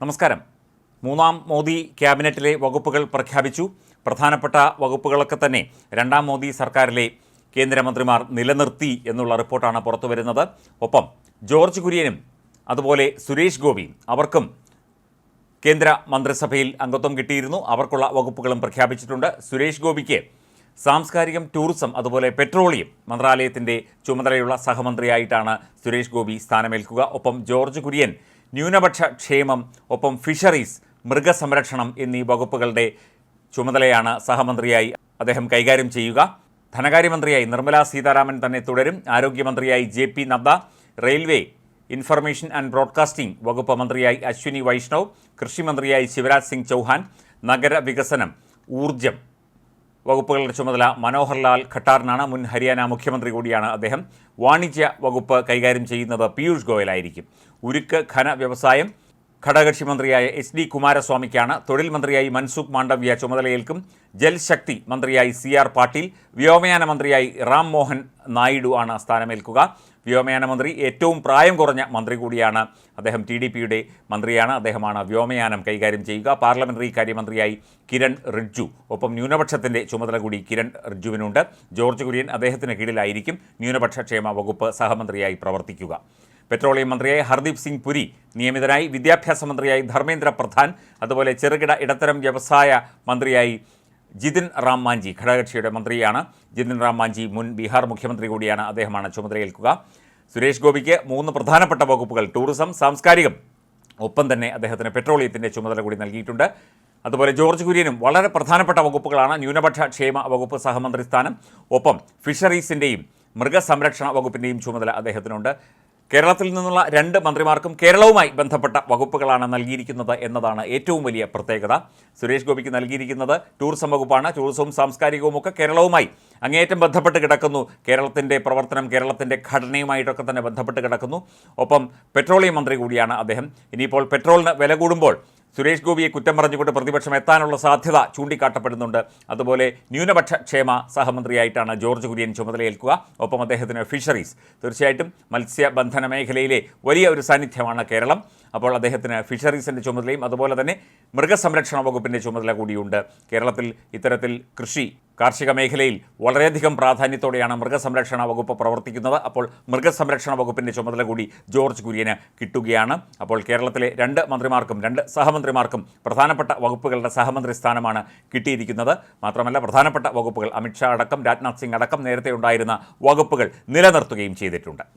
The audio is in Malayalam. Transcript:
നമസ്കാരം. മൂന്നാം മോദി ക്യാബിനറ്റിലെ വകുപ്പുകൾ പ്രഖ്യാപിച്ചു. പ്രധാനപ്പെട്ട വകുപ്പുകളൊക്കെ തന്നെ രണ്ടാം മോദി സർക്കാരിലെ കേന്ദ്രമന്ത്രിമാർ നിലനിർത്തി എന്നുള്ള റിപ്പോർട്ടാണ് പുറത്തുവരുന്നത് ഒപ്പം ജോർജ് കുര്യനും അതുപോലെ സുരേഷ് ഗോപിയും അവർക്കും കേന്ദ്ര മന്ത്രിസഭയിൽ അംഗത്വം കിട്ടിയിരുന്നു. അവർക്കുള്ള വകുപ്പുകളും പ്രഖ്യാപിച്ചിട്ടുണ്ട്. സുരേഷ് ഗോപിക്ക് സാംസ്കാരികം ടൂറിസം അതുപോലെ പെട്രോളിയം മന്ത്രാലയത്തിന്റെ ചുമതലയുള്ള സഹമന്ത്രിയായിട്ടാണ് സുരേഷ് ഗോപി സ്ഥാനമേൽക്കുക. ഒപ്പം ജോർജ് കുര്യൻ ന്യൂനപക്ഷ ക്ഷേമം ഒപ്പം ഫിഷറീസ് മൃഗസംരക്ഷണം എന്നീ വകുപ്പുകളുടെ ചുമതലയാണ് സഹമന്ത്രിയായി അദ്ദേഹം കൈകാര്യം ചെയ്യുക. ധനകാര്യമന്ത്രിയായി നിർമ്മല സീതാരാമൻ തന്നെ തുടരും. ആരോഗ്യമന്ത്രിയായി J P Nadda. Railway information and broadcasting വകുപ്പ് മന്ത്രിയായി അശ്വിനി വൈഷ്ണവ്. കൃഷിമന്ത്രിയായി ശിവരാജ് സിംഗ് ചൗഹാൻ. നഗരവികസനം ഊർജം വകുപ്പുകളുടെ ചുമതല മനോഹർലാൽ ഖട്ടാറിനാണ്. മുൻ ഹരിയാന മുഖ്യമന്ത്രി കൂടിയാണ് അദ്ദേഹം. വാണിജ്യ വകുപ്പ് കൈകാര്യം ചെയ്യുന്നത് പീയൂഷ് ഗോയലായിരിക്കും ഉരുക്ക് ഖന വ്യവസായം ഘടകകക്ഷി മന്ത്രിയായ എച്ച് ഡി കുമാരസ്വാമിക്കാണ്. തൊഴിൽ മന്ത്രിയായി മൻസുഖ് മാണ്ഡവ്യ ചുമതലയേൽക്കും. ജൽശക്തി മന്ത്രിയായി സി ആർ പാട്ടീൽ. വ്യോമയാന മന്ത്രിയായി റാം മോഹൻ നായിഡു ആണ് സ്ഥാനമേൽക്കുക. വ്യോമയാന മന്ത്രി ഏറ്റവും പ്രായം കുറഞ്ഞ മന്ത്രി കൂടിയാണ് അദ്ദേഹം ടി ഡി പിയുടെ മന്ത്രിയാണ്. അദ്ദേഹമാണ് വ്യോമയാനം കൈകാര്യം ചെയ്യുക. പാർലമെന്ററി കാര്യമന്ത്രിയായി കിരൺ റിഡ്ജു. ഒപ്പം ന്യൂനപക്ഷത്തിന്റെ ചുമതല കൂടി കിരൺ റിഡ്ജുവിനുണ്ട്. ജോർജ് കുര്യൻ അദ്ദേഹത്തിന് കീഴിലായിരിക്കും ന്യൂനപക്ഷ ക്ഷേമ വകുപ്പ് സഹമന്ത്രിയായി പ്രവർത്തിക്കുക. പെട്രോളിയം മന്ത്രിയായി ഹർദീപ് സിംഗ് പുരി നിയമിതനായി വിദ്യാഭ്യാസ മന്ത്രിയായി ധർമ്മേന്ദ്ര പ്രധാൻ അതുപോലെ ചെറുകിട ഇടത്തരം വ്യവസായ മന്ത്രിയായി ജിതിൻ റാം മാഞ്ചി ഘടകകക്ഷിയുടെ മന്ത്രിയാണ്. ജിതിൻ റാം മാഞ്ചി മുൻ ബീഹാർ മുഖ്യമന്ത്രി കൂടിയാണ്. അദ്ദേഹമാണ് ചുമതലയേൽക്കുക സുരേഷ് ഗോപിക്ക് മൂന്ന് പ്രധാനപ്പെട്ട വകുപ്പുകൾ ടൂറിസം സാംസ്കാരികം. ഒപ്പം തന്നെ അദ്ദേഹത്തിന് പെട്രോളിയത്തിന്റെ ചുമതല കൂടി നൽകിയിട്ടുണ്ട്. അതുപോലെ ജോർജ് കുര്യനും വളരെ പ്രധാനപ്പെട്ട വകുപ്പുകളാണ്. ന്യൂനപക്ഷ ക്ഷേമ വകുപ്പ് സഹമന്ത്രി സ്ഥാനം. ഒപ്പം ഫിഷറീസിന്റെയും മൃഗസംരക്ഷണ വകുപ്പിന്റെയും ചുമതല അദ്ദേഹത്തിനുണ്ട്. കേരളത്തിൽ നിന്നുള്ള രണ്ട് മന്ത്രിമാർക്കും കേരളവുമായി ബന്ധപ്പെട്ട വകുപ്പുകളാണ് നൽകിയിരിക്കുന്നത് എന്നതാണ് ഏറ്റവും വലിയ പ്രത്യേകത. സുരേഷ് ഗോപിക്ക് നൽകിയിരിക്കുന്നത് ടൂറിസം വകുപ്പാണ്. ടൂറിസവും സാംസ്കാരികവും ഒക്കെ കേരളവുമായി അങ്ങേയറ്റം ബന്ധപ്പെട്ട് കിടക്കുന്നു. കേരളത്തിന്റെ പ്രവർത്തനം കേരളത്തിന്റെ ഘടനയുമായിട്ടൊക്കെ തന്നെ ബന്ധപ്പെട്ട് കിടക്കുന്നു. ഒപ്പം പെട്രോളിയം മന്ത്രി കൂടിയാണ് അദ്ദേഹം. ഇനിയിപ്പോൾ പെട്രോളിന് വില കൂടുമ്പോൾ സുരേഷ് ഗോപിയെ കുറ്റം പറഞ്ഞുകൊണ്ട് പ്രതിപക്ഷം എത്താനുള്ള സാധ്യത ചൂണ്ടിക്കാട്ടപ്പെടുന്നുണ്ട്. അതുപോലെ ന്യൂനപക്ഷ ക്ഷേമ സഹമന്ത്രിയായിട്ടാണ് ജോർജ് കുര്യൻ ചുമതലയേൽക്കുക. ഒപ്പം അദ്ദേഹത്തിന് ഫിഷറീസ്. തീർച്ചയായിട്ടും മത്സ്യബന്ധന മേഖലയിലെ വലിയ ഒരു സാന്നിധ്യമാണ് കേരളം. അപ്പോൾ അദ്ദേഹത്തിന് ഫിഷറീസിന്റെ ചുമതലയും അതുപോലെ തന്നെ മൃഗസംരക്ഷണ വകുപ്പിന്റെ ചുമതല കൂടിയുണ്ട്. കേരളത്തിൽ ഇത്തരത്തിൽ കൃഷി കാർഷിക മേഖലയിൽ വളരെയധികം പ്രാധാന്യത്തോടെയാണ് മൃഗസംരക്ഷണ വകുപ്പ് പ്രവർത്തിക്കുന്നത്. അപ്പോൾ മൃഗസംരക്ഷണ വകുപ്പിന്റെ ചുമതല കൂടി ജോർജ് കുര്യന് കിട്ടുകയാണ്. അപ്പോൾ കേരളത്തിലെ രണ്ട് മന്ത്രിമാർക്കും രണ്ട് സഹമന്ത്രിമാർക്കും പ്രധാനപ്പെട്ട വകുപ്പുകളുടെ സഹമന്ത്രി സ്ഥാനമാണ് കിട്ടിയിരിക്കുന്നത്. മാത്രമല്ല പ്രധാനപ്പെട്ട വകുപ്പുകൾ അമിത്ഷാ അടക്കം രാജ്നാഥ് സിംഗ് അടക്കം നേരത്തെ ഉണ്ടായിരുന്ന വകുപ്പുകൾ നിലനിർത്തുകയും ചെയ്തിട്ടുണ്ട്.